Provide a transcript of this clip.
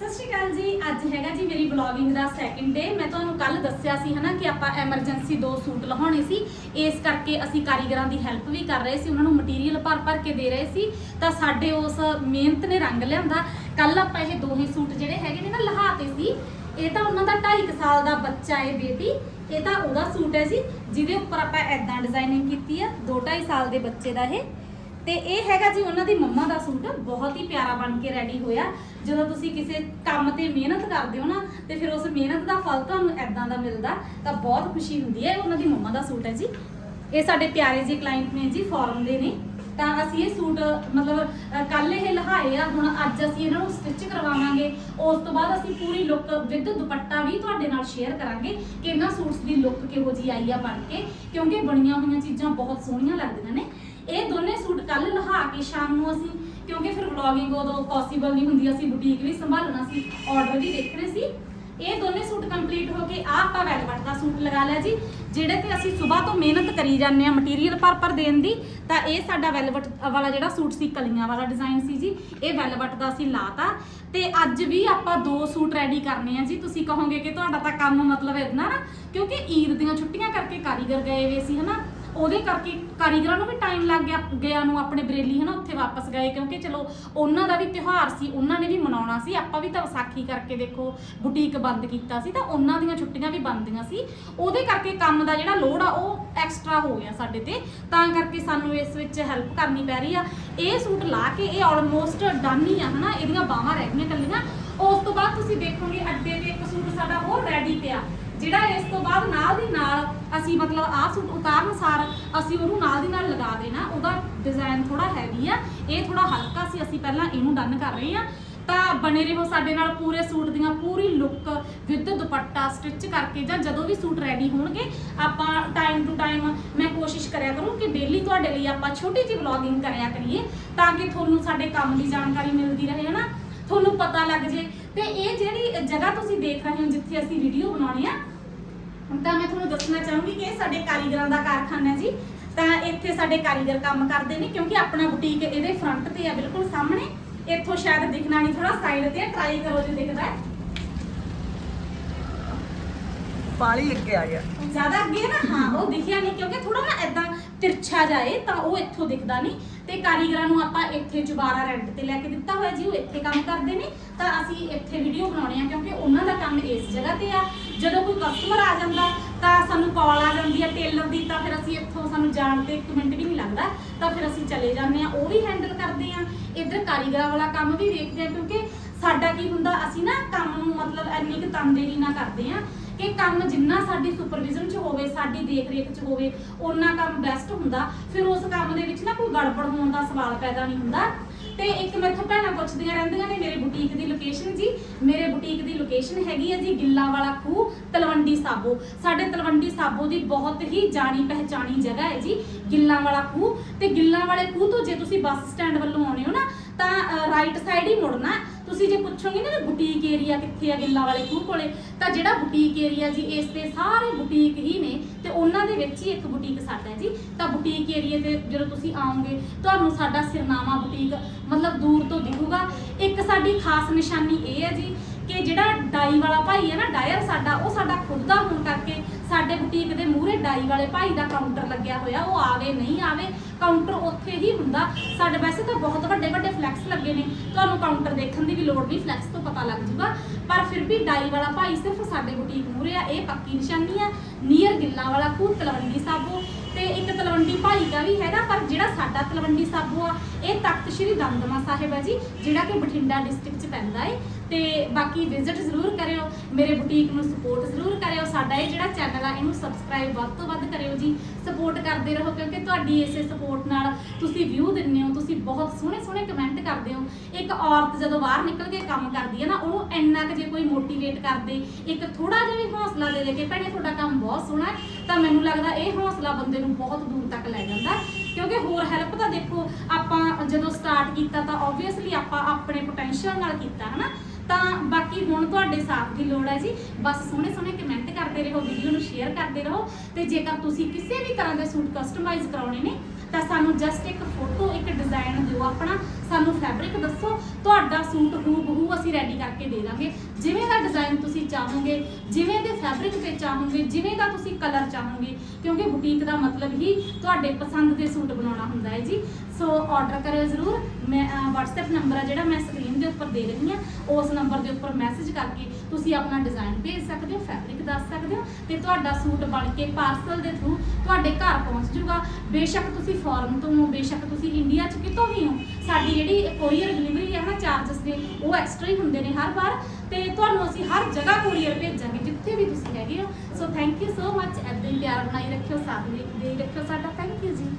ਸਤਿ ਸ਼੍ਰੀ ਅਕਾਲ ਜੀ। ਅੱਜ ਹੈਗਾ ਜੀ ਮੇਰੀ ਵਲੌਗਿੰਗ ਦਾ ਸੈਕਿੰਡ ਡੇ ਮੈਂ ਤੁਹਾਨੂੰ ਕੱਲ ਦੱਸਿਆ ਸੀ ਹਨਾ ਕਿ ਆਪਾਂ ਐਮਰਜੈਂਸੀ ਦੋ ਸੂਟ ਲਹਾਉਣੇ ਸੀ। ਇਸ ਕਰਕੇ ਅਸੀਂ ਕਾਰੀਗਰਾਂ ਦੀ ਹੈਲਪ ਵੀ ਕਰ ਰਹੇ ਸੀ। ਉਹਨਾਂ ਨੂੰ ਮਟੀਰੀਅਲ ਭਰ ਭਰ ਕੇ ਦੇ ਰਹੇ ਸੀ। ਤਾਂ ਸਾਡੇ ਉਸ ਮਿਹਨਤ ਨੇ ਰੰਗ ਲਿਆਂਦਾ। ਕੱਲ ਆਪਾਂ ਇਹ ਦੋਹੇ ਸੂਟ ਜਿਹੜੇ ਹੈਗੇ ਨੇ ਨਾ ਲਹਾਤੇ ਸੀ। ਇਹ ਤਾਂ ਉਹਨਾਂ ਦਾ 2.5 ਸਾਲ ਦਾ ਬੱਚਾ ਹੈ ਬੇਟੀ ਇਹ ਤਾਂ ਉਹਦਾ ਸੂਟ ਹੈ ਜੀ, ਜਿਹਦੇ ਉੱਪਰ ਆਪਾਂ ਐਦਾਂ ਡਿਜ਼ਾਈਨਿੰਗ ਕੀਤੀ ਆ। 2.5 ਸਾਲ ਦੇ ਬੱਚੇ ਦਾ ਇਹ। ਤੇ ਇਹ ਹੈਗਾ ਜੀ ਉਹਨਾਂ ਦੀ ਮੰਮਾ ਦਾ ਸੂਟ, ਬਹੁਤ ਹੀ ਪਿਆਰਾ ਬਣ ਕੇ ਰੈਡੀ ਹੋਇਆ। ਜਦੋਂ ਤੁਸੀਂ ਕਿਸੇ ਕੰਮ ਤੇ ਮਿਹਨਤ ਕਰਦੇ ਹੋ ਨਾ, ਤੇ ਫਿਰ ਉਸ ਮਿਹਨਤ ਦਾ ਫਲ ਤੁਹਾਨੂੰ ਐਦਾਂ ਦਾ ਮਿਲਦਾ, ਤਾਂ ਬਹੁਤ ਖੁਸ਼ੀ ਹੁੰਦੀ ਹੈ, ਇਹ ਉਹਨਾਂ ਦੀ ਮੰਮਾ ਦਾ ਸੂਟ ਹੈ ਜੀ। ਇਹ ਸਾਡੇ ਪਿਆਰੇ ਜੀ ਕਲਾਇੰਟ ਨੇ ਜੀ ਫੋਰਨ ਦੇ ਨੇ। ਤਾਂ ਅਸੀਂ ਇਹ ਸੂਟ, ਮਤਲਬ ਕੱਲ ਇਹ ਲਹਾਏ ਆ, ਹੁਣ ਅੱਜ ਅਸੀਂ ਇਹਨਾਂ ਨੂੰ ਸਟਿਚ ਕਰਵਾਵਾਂਗੇ। ਉਸ ਤੋਂ ਬਾਅਦ ਅਸੀਂ ਪੂਰੀ ਲੁੱਕ ਵਿਦ ਦੁਪੱਟਾ ਵੀ ਤੁਹਾਡੇ ਨਾਲ ਸ਼ੇਅਰ ਕਰਾਂਗੇ ਕਿ ਇਹਨਾਂ ਸੂਟਸ ਦੀ ਲੁੱਕ ਕਿਹੋ ਜੀ ਆਈ ਆ ਬਣ ਕੇ, ਕਿਉਂਕਿ ਬਣੀਆਂ ਹੋਈਆਂ ਚੀਜ਼ਾਂ ਬਹੁਤ ਸੋਹਣੀਆਂ ਲੱਗਦੀਆਂ ਨੇ। ਇਹ ਦੋਨੇ ਸੂਟ ਕੱਲ ਲਹਾ ਕੇ ਸ਼ਾਮ ਨੂੰ ਅਸੀਂ, ਕਿਉਂਕਿ ਫਿਰ ਵਲੌਗਿੰਗ ਉਦੋਂ ਪੋਸੀਬਲ ਨਹੀਂ ਹੁੰਦੀ, ਅਸੀਂ ਬੁਟੀਕ ਵੀ ਸੰਭਾਲਣਾ ਸੀ ਆਰਡਰ ਵੀ ਦੇਖਣੇ ਸੀ। ਇਹ ਦੋਨੇ ਸੂਟ ਕੰਪਲੀਟ ਹੋ ਕੇ ਆਹ ਆਪਾਂ ਵੈਲਵਟ ਦਾ ਸੂਟ ਲਗਾ ਲਿਆ ਜੀ, ਜਿਹੜੇ ਤੇ ਅਸੀਂ ਸਵੇਰ ਤੋਂ ਮਿਹਨਤ ਕਰੀ ਜਾਂਦੇ ਆ ਮਟੀਰੀਅਲ ਪਰ ਪਰ ਦੇਣ ਦੀ, ਤਾਂ ਇਹ ਸਾਡਾ ਵੈਲਵਟ ਵਾਲਾ ਜਿਹੜਾ ਸੂਟ ਸੀ, ਕਲੀਆਂ ਵਾਲਾ ਡਿਜ਼ਾਈਨ ਸੀ ਜੀ, ਇਹ ਵੈਲਵਟ ਦਾ ਅਸੀਂ ਲਾਤਾ। ਤੇ ਅੱਜ ਵੀ ਆਪਾਂ ਦੋ ਸੂਟ ਰੈਡੀ ਕਰਨੇ ਆ ਜੀ, ਤੁਸੀਂ ਕਹੋਗੇ ਕਿ ਤੁਹਾਡਾ ਤਾਂ ਕੰਮ ਮਤਲਬ ਇਦਾਂ ਨਾ, ਕਿਉਂਕਿ ਈਦ ਦੀਆਂ ਛੁੱਟੀਆਂ ਕਰਕੇ ਕਾਰੀਗਰ ਗਏ ਵੇ ਸੀ, ਹਨਾ? ਉਹਦੇ ਕਰਕੇ ਕਾਰੀਗਰਾਂ ਨੂੰ ਵੀ ਟਾਈਮ ਲੱਗ ਗਿਆ ਗਿਆ ਨੂੰ ਆਪਣੇ ਬਰੇਲੀ ਹਨਾ, ਉੱਥੇ ਵਾਪਸ ਗਏ, ਕਿਉਂਕਿ ਚਲੋ ਉਹਨਾਂ ਦਾ ਵੀ ਤਿਉਹਾਰ ਸੀ, ਉਹਨਾਂ ਨੇ ਵੀ ਮਨਾਉਣਾ ਸੀ, ਆਪਾਂ ਵੀ ਤਾਂ ਵਿਸਾਖੀ ਕਰਕੇ ਦੇਖੋ ਬੁਟੀਕ ਬੰਦ ਕੀਤਾ ਸੀ, ਤਾਂ ਉਹਨਾਂ ਦੀਆਂ ਛੁੱਟੀਆਂ ਵੀ ਬੰਦੀਆਂ ਸੀ। ਉਹਦੇ ਕਰਕੇ ਕੰਮ ਦਾ ਜਿਹੜਾ ਲੋਡ ਆ, ਉਹ ਐਕਸਟਰਾ ਹੋ ਗਿਆ ਸਾਡੇ ਤੇ। ਤਾਂ ਕਰਕੇ ਸਾਨੂੰ ਇਸ ਵਿੱਚ ਹੈਲਪ ਕਰਨੀ ਪੈ ਰਹੀ ਆ। ਇਹ ਸੂਟ ਲਾ ਕੇ ਇਹ ਆਲਮੋਸਟ ਡਨ ਹੀ ਆ, ਹਨਾ, ਇਹਦੀਆਂ ਬਾਹਾਂ ਰਹਿ ਗਈਆਂ ਕੱਲੀਆਂ ਉਸ ਤੋਂ ਬਾਅਦ ਤੁਸੀਂ ਦੇਖੋਗੇ ਅੱਡੇ ਤੇ ਇੱਕ ਸੂਟ ਸਾਡਾ ਹੋਰ ਰੈਡੀ ਪਿਆ। ਜਿਹੜਾ ਇਸ ਤੋਂ ਬਾਅਦ ਨਾਲ ਦੀ ਨਾਲ ਅਸੀਂ ਮਤਲਬ ਆਹ ਸੂਟ ਉਤਾਰਨ ਸਾਰ ਅਸੀਂ ਉਹਨੂੰ ਨਾਲ ਦੀ ਨਾਲ ਲਗਾ ਦੇਣਾ, ਉਹਦਾ ਡਿਜ਼ਾਈਨ ਥੋੜਾ ਹੈਵੀ ਆ, ਇਹ ਥੋੜਾ ਹਲਕਾ ਸੀ, ਅਸੀਂ ਪਹਿਲਾਂ ਇਹਨੂੰ ਡਨ ਕਰ ਰਹੇ ਆ ਤਾਂ ਬਣੇ ਰਹੋ ਸਾਡੇ ਨਾਲ ਪੂਰੇ ਸੂਟ ਦੀਆਂ ਪੂਰੀ ਲੁੱਕ ਵਿਦ ਦੁਪੱਟਾ ਸਟਿਚ ਕਰਕੇ ਜਾਂ ਜਦੋਂ ਵੀ ਸੂਟ ਰੈਡੀ ਹੋਣਗੇ, ਆਪਾਂ ਟਾਈਮ ਟੂ ਟਾਈਮ ਮੈਂ ਕੋਸ਼ਿਸ਼ ਕਰਿਆ ਕਰੂੰ ਕਿ ਡੇਲੀ ਤੁਹਾਡੇ ਲਈ ਆਪਾਂ ਛੋਟੀ ਜਿਹੀ ਵਲੌਗਿੰਗ ਕਰਿਆ ਕਰੀਏ, ਤਾਂ ਕਿ ਤੁਹਾਨੂੰ ਸਾਡੇ ਕੰਮ ਦੀ ਜਾਣਕਾਰੀ ਮਿਲਦੀ ਰਹੇ, ਹਨਾ? ਤੁਹਾਨੂੰ ਪਤਾ ਲੱਗ ਜੇ। ਤੇ ਇਹ ਜਿਹੜੀ ਜਗ੍ਹਾ ਤੁਸੀਂ ਦੇਖ ਰਹੇ ਹੋ, ਜਿੱਥੇ ਅਸੀਂ ਵੀਡੀਓ ਬਣਾਉਣੀ ਆ ਤਾਂ ਮੈਂ ਤੁਹਾਨੂੰ ਦੱਸਣਾ ਚਾਹੂੰਗੀ ਕਿ ਇਹ ਸਾਡੇ ਕਾਰੀਗਰਾਂ ਦਾ ਕਾਰਖਾਨਾ ਹੈ ਜੀ। ਤਾਂ ਇੱਥੇ ਸਾਡੇ ਕਾਰੀਗਰ ਕੰਮ ਕਰਦੇ ਨੇ ਕਿਉਂਕਿ ਆਪਣਾ ਬੁਟੀਕ ਇਹਦੇ ਫਰੰਟ ਤੇ ਆ ਬਿਲਕੁਲ ਸਾਹਮਣੇ। ਇੱਥੋਂ ਸ਼ਾਇਦ ਦਿਖਣਾ ਨਹੀਂ ਥੋੜਾ ਸਾਈਡ ਤੇ ਟਰਾਈ ਕਰੋ ਜੇ ਦਿਖਦਾ ਹੈ। ਪਾਲੀ ਅੱਗੇ ਆ ਗਿਆ ਜ਼ਿਆਦਾ ਅੱਗੇ ਨਾ? ਹਾਂ, ਉਹ ਦਿਖਿਆ ਨਹੀਂ, ਕਿਉਂਕਿ ਥੋੜਾ ਨਾ ਐਦਾਂ ਤਿਰਛਾ ਜਾਏ ਤਾਂ ਉਹ ਇੱਥੋਂ ਦਿਖਦਾ ਨਹੀਂ। ਤੇ ਕਾਰੀਗਰਾਂ ਨੂੰ ਆਪਾਂ ਇੱਥੇ ਚੁਬਾਰਾ ਰੈਂਟ ਤੇ ਲੈ ਕੇ ਦਿੱਤਾ ਹੋਇਆ ਜੀ, ਉਹ ਇੱਥੇ ਕੰਮ ਕਰਦੇ ਨੇ। ਤਾਂ ਅਸੀਂ ਇੱਥੇ ਵੀਡੀਓ ਬਣਾਉਣੇ ਆ, ਕਿਉਂਕਿ ਉਹਨਾਂ ਦਾ ਕੰਮ ਇਸ ਜਗ੍ਹਾ ਤੇ ਆ। ਜਦੋਂ ਕੋਈ ਕਸਟਮਰ ਆ ਜਾਂਦਾ, ਤਾਂ ਸਾਨੂੰ ਕਾਲ ਆ ਜਾਂਦੀ ਆ ਟੇਲਰ ਦੀ, ਤਾਂ ਫਿਰ ਅਸੀਂ ਇੱਥੋਂ ਸਾਨੂੰ ਜਾਣ ਤੇ ਇੱਕ ਮਿੰਟ ਵੀ ਨਹੀਂ ਲੱਗਦਾ। ਤਾਂ ਫਿਰ ਅਸੀਂ ਚਲੇ ਜਾਂਦੇ ਆ, ਉਹ ਵੀ ਹੈਂਡਲ ਕਰਦੇ ਆ। ਇੱਧਰ ਕਾਰੀਗਰਾਂ ਵਾਲਾ ਕੰਮ ਵੀ ਵੇਖਦੇ ਆ, ਕਿਉਂਕਿ ਸਾਡਾ ਕੀ ਹੁੰਦਾ, ਅਸੀਂ ਨਾ ਕੰਮ ਨੂੰ ਮਤਲਬ ਇੰਨੀ ਕੁ ਤਨਦੇਹੀ ਨਾ ਕਰਦੇ ਆ। ਕਿ ਕੰਮ ਜਿੰਨਾ ਸਾਡੀ ਸੁਪਰਵਿਜ਼ਨ 'ਚ ਹੋਵੇ, ਸਾਡੀ ਦੇਖ-ਰੇਖ 'ਚ ਹੋਵੇ, ਓਨਾ ਕੰਮ ਬੈਸਟ ਹੁੰਦਾ। ਫਿਰ ਉਸ ਕੰਮ ਦੇ ਵਿੱਚ ਨਾ ਕੋਈ ਗੜਬੜ ਹੋਣ ਦਾ ਸਵਾਲ ਪੈਦਾ ਨਹੀਂ ਹੁੰਦਾ। ਤੇ ਇੱਕ ਮੈਥੋਂ ਭੈਣਾਂ ਪੁੱਛਦੀਆਂ ਰਹਿੰਦੀਆਂ ਨੇ, ਮੇਰੇ ਬੁਟੀਕ ਦੀ ਲੋਕੇਸ਼ਨ ਜੀ। ਮੇਰੇ ਬੁਟੀਕ ਦੀ ਲੋਕੇਸ਼ਨ ਹੈਗੀ ਹੈ ਜੀ ਗਿੱਲਾਂ ਵਾਲਾ ਖੂਹ, ਤਲਵੰਡੀ ਸਾਬੋ। ਸਾਡੇ ਤਲਵੰਡੀ ਸਾਬੋ ਦੀ ਬਹੁਤ ਹੀ ਜਾਣੀ ਪਹਿਚਾਣੀ ਜਗ੍ਹਾ ਹੈ ਜੀ ਗਿੱਲਾਂ ਵਾਲਾ ਖੂਹ। ਤੇ ਗਿੱਲਾਂ ਵਾਲੇ ਖੂਹ ਤੋਂ ਜੇ ਤੁਸੀਂ ਬੱਸ ਸਟੈਂਡ ਵੱਲੋਂ ਆਉਣੇ ਹੋ ਨਾ, ਤਾਂ ਰਾਈਟ ਸਾਈਡ ਹੀ ਮੁੜਨਾ। ਤੁਸੀਂ ਜੇ ਪੁੱਛੋਗੇ ਨਾ ਵੀ ਬੁਟੀਕ ਏਰੀਆ ਕਿੱਥੇ ਆ ਗਿੱਲਾਂ ਵਾਲੇ ਖੂਹ ਕੋਲੇ, ਤਾਂ ਜਿਹੜਾ ਬੁਟੀਕ ਏਰੀਆ ਜੀ, ਇਸ ਤੇ ਸਾਰੇ ਬੁਟੀਕ ਹੀ ਨੇ, ਤੇ ਉਹਨਾਂ ਦੇ ਵਿੱਚ ਹੀ ਇੱਕ ਬੁਟੀਕ ਸਾਡਾ ਜੀ। ਤਾਂ ਬੁਟੀਕ ਏਰੀਆ ਤੇ ਜਦੋਂ ਤੁਸੀਂ ਆਓਗੇ, ਤੁਹਾਨੂੰ ਸਾਡਾ ਸਿਰਨਾਮਾ ਬੁਟੀਕ ਮਤਲਬ ਦੂਰ ਤੋਂ ਦਿਖੂਗਾ। ਇੱਕ ਸਾਡੀ ਖਾਸ ਨਿਸ਼ਾਨੀ ਇਹ ਹੈ ਜੀ, ਕਿ ਜਿਹੜਾ ਡਾਈ ਵਾਲਾ ਭਾਈ ਹੈ ਨਾ, ਡਾਇਰ ਸਾਡਾ, ਉਹ ਸਾਡਾ ਖੁਦ ਦਾ ਹੋਣ ਕਰਕੇ ਸਾਡੇ ਬੁਟੀਕ ਦੇ ਮੂਹਰੇ ਡਾਈ ਵਾਲੇ ਭਾਈ ਦਾ ਕਾਊਂਟਰ ਲੱਗਿਆ ਹੋਇਆ, ਉਹ ਆਵੇ, ਨਹੀਂ ਆਵੇ ਕਾਊਂਟਰ ਉੱਥੇ ਹੀ ਹੁੰਦਾ। ਸਾਡੇ ਵੈਸੇ ਤਾਂ ਬਹੁਤ ਵੱਡੇ ਵੱਡੇ ਫਲੈਕਸ ਲੱਗੇ ਨੇ। ਤੁਹਾਨੂੰ ਕਾਊਂਟਰ ਦੇਖਣ ਦੀ ਵੀ ਲੋੜ ਨਹੀਂ ਫਲੈਕਸ ਤੋਂ ਪਤਾ ਲੱਗ ਜੂਗਾ। ਪਰ ਫਿਰ ਵੀ ਡਾਈ ਵਾਲਾ ਭਾਈ ਸਿਰਫ ਸਾਡੇ ਬੁਟੀਕ ਮੂਹਰੇ ਆ, ਇਹ ਪੱਕੀ ਨਿਸ਼ਾਨੀ ਆ। ਨੀਅਰ ਗਿੱਲਾਂ ਵਾਲਾ ਖੂਹ, ਤਲਵੰਡੀ ਸਾਬੋ। ਤੇ ਇੱਕ ਤਲਵੰਡੀ ਭਾਈ ਦਾ ਵੀ ਹੈਗਾ, ਪਰ ਜਿਹੜਾ ਸਾਡਾ ਤਲਵੰਡੀ ਸਾਬੋ ਆ, ਇਹ ਤਖਤ ਸ੍ਰੀ ਦਮਦਮਾ ਸਾਹਿਬ ਹੈ ਜੀ, ਜਿਹੜਾ ਕਿ ਬਠਿੰਡਾ ਡਿਸਟ੍ਰਿਕਟ 'ਚ ਪੈਂਦਾ ਹੈ ਤੇ ਬਾਕੀ ਵਿਜ਼ਿਟ ਜ਼ਰੂਰ ਕਰਿਓ, ਮੇਰੇ ਬੁਟੀਕ ਨੂੰ ਸਪੋਰਟ ਜ਼ਰੂਰ ਕਰਿਓ। ਸਾਡਾ ਇਹ ਜਿਹੜਾ ਚੈਨਲ ਆ, ਇਹਨੂੰ ਸਬਸਕ੍ਰਾਈਬ ਵੱਧ ਤੋਂ ਵੱਧ ਕਰਿਓ ਜੀ ਸਪੋਰਟ ਕਰਦੇ ਰਹੋ ਕਿਉਂਕਿ ਤੁਹਾਡੀ ਇਸੇ ਸਪੋਰਟ ਨਾਲ ਤੁਸੀਂ ਵਿਊ ਦਿੰਦੇ ਹੋ, ਤੁਸੀਂ ਬਹੁਤ ਸੋਹਣੇ ਸੋਹਣੇ ਕਮੈਂਟ ਕਰਦੇ ਹੋ। ਇੱਕ ਔਰਤ ਜਦੋਂ ਬਾਹਰ ਨਿਕਲ ਕੇ ਕੰਮ ਕਰਦੀ ਹੈ ਨਾ, ਉਹਨੂੰ ਇੰਨਾ ਕੁ ਜੇ ਕੋਈ ਮੋਟੀਵੇਟ ਕਰਦੇ, ਇੱਕ ਥੋੜਾ ਜਿਹਾ ਵੀ ਹੌਸਲਾ ਦੇ ਦੇ ਕੇ, ਭੈਣੇ, ਤੁਹਾਡਾ ਕੰਮ ਬਹੁਤ ਸੋਹਣਾ ਹੈ, ਤਾਂ ਮੈਨੂੰ ਲੱਗਦਾ ਇਹ ਹੌਸਲਾ ਬੰਦੇ ਨੂੰ ਬਹੁਤ ਦੂਰ ਤੱਕ ਲੈ ਜਾਂਦਾ ਕਿਉਂਕਿ ਹੋਰ ਹੈਲਪ ਤਾਂ ਦੇਖੋ, ਆਪਾਂ ਜਦੋਂ ਸਟਾਰਟ ਕੀਤਾ ਤਾਂ ਆਬਵੀਅਸਲੀ ਆਪਾਂ ਆਪਣੇ ਪੋਟੈਂਸ਼ੀਅਲ ਨਾਲ ਕੀਤਾ, ਹਨਾ? ਤਾਂ ਬਾਕੀ ਹੁਣ ਤੁਹਾਡੇ ਸਾਥ ਦੀ ਲੋੜ ਹੈ ਜੀ। ਬਸ ਸੋਹਣੇ ਸੋਹਣੇ ਕਮੈਂਟ ਕਰਦੇ ਰਹੋ ਵੀਡੀਓ ਨੂੰ ਸ਼ੇਅਰ ਕਰਦੇ ਰਹੋ ਤੇ ਜੇਕਰ ਤੁਸੀਂ ਕਿਸੇ ਵੀ ਤਰ੍ਹਾਂ ਦੇ ਸੂਟ ਕਸਟਮਾਈਜ਼ ਕਰਾਉਣੇ ਨੇ, ਤਾਂ ਸਾਨੂੰ ਜਸਟ ਇੱਕ ਫੋਟੋ ਇੱਕ ਡਿਜ਼ਾਈਨ ਦਿਓ ਆਪਣਾ ਸਾਨੂੰ ਫੈਬਰਿਕ ਦੱਸੋ ਤੁਹਾਡਾ ਸੂਟ ਹੂ ਬਹੂ ਅਸੀਂ ਰੈਡੀ ਕਰਕੇ ਦੇ ਦਾਂਗੇ। ਜਿਵੇਂ ਦਾ ਡਿਜ਼ਾਈਨ ਤੁਸੀਂ ਚਾਹੋਗੇ ਜਿਵੇਂ ਦੇ ਫੈਬਰਿਕ ਤੇ ਚਾਹੋਗੇ ਜਿਵੇਂ ਦਾ ਤੁਸੀਂ ਕਲਰ ਚਾਹੋਗੇ ਕਿਉਂਕਿ ਬੁਟੀਕ ਦਾ ਮਤਲਬ ਹੀ ਤੁਹਾਡੇ ਪਸੰਦ ਦੇ ਸੂਟ ਬਣਾਉਣਾ ਹੁੰਦਾ ਹੈ ਜੀ। ਸੋ ਆਰਡਰ ਕਰਿਓ ਜ਼ਰੂਰ। ਮੈਂ ਅਹ, WhatsApp ਨੰਬਰ ਆ ਜਿਹੜਾ ਮੈਂ ਸਕਰੀਨ ਦੇ ਉੱਪਰ ਦੇ ਰਹੀ ਹਾਂ ਉਸ ਨੰਬਰ ਦੇ ਉੱਪਰ ਮੈਸੇਜ ਕਰਕੇ ਤੁਸੀਂ ਆਪਣਾ ਡਿਜ਼ਾਈਨ ਭੇਜ ਸਕਦੇ ਹੋ ਫੈਬਰਿਕ ਦੱਸ ਸਕਦੇ ਹੋ? ਤੇ ਤੁਹਾਡਾ ਸੂਟ ਬਣ ਕੇ ਪਾਰਸਲ ਦੇ ਥਰੂ ਤੁਹਾਡੇ ਘਰ ਪਹੁੰਚ ਜਾਊਗਾ। ਬੇਸ਼ੱਕ ਤੁਸੀਂ ਫੋਰਨ ਤੋਂ ਹੋ, ਬੇਸ਼ੱਕ ਤੁਸੀਂ ਇੰਡੀਆ 'ਚ ਕਿਤੋਂ ਵੀ ਹੋ, ਸਾਡੀ ਜਿਹੜੀ ਕੋਰੀਅਰ ਡਿਲੀਵਰੀ ਹੈ ਨਾ ਚਾਰजेस ਨੇ ਉਹ ਐਕਸਟਰਾ ਹੀ ਹੁੰਦੇ ਨੇ ਹਰ ਵਾਰ। ਤੇ ਤੁਹਾਨੂੰ ਅਸੀਂ ਹਰ ਜਗ੍ਹਾ ਕੋਰੀਅਰ ਭੇਜਾਂਗੇ, ਜਿੱਥੇ ਵੀ ਤੁਸੀਂ ਹੈਗੇ ਹੋ। ਸੋ ਥੈਂਕ ਯੂ ਸੋ ਮੱਚ ਐਦਾਂ ਹੀ ਪਿਆਰ ਬਣਾਈ ਰੱਖਿਓ, ਸਾਥ ਦੇ ਦੇ ਰੱਖਿਓ ਸਾਡਾ। ਥੈਂਕ ਯੂ ਜੀ।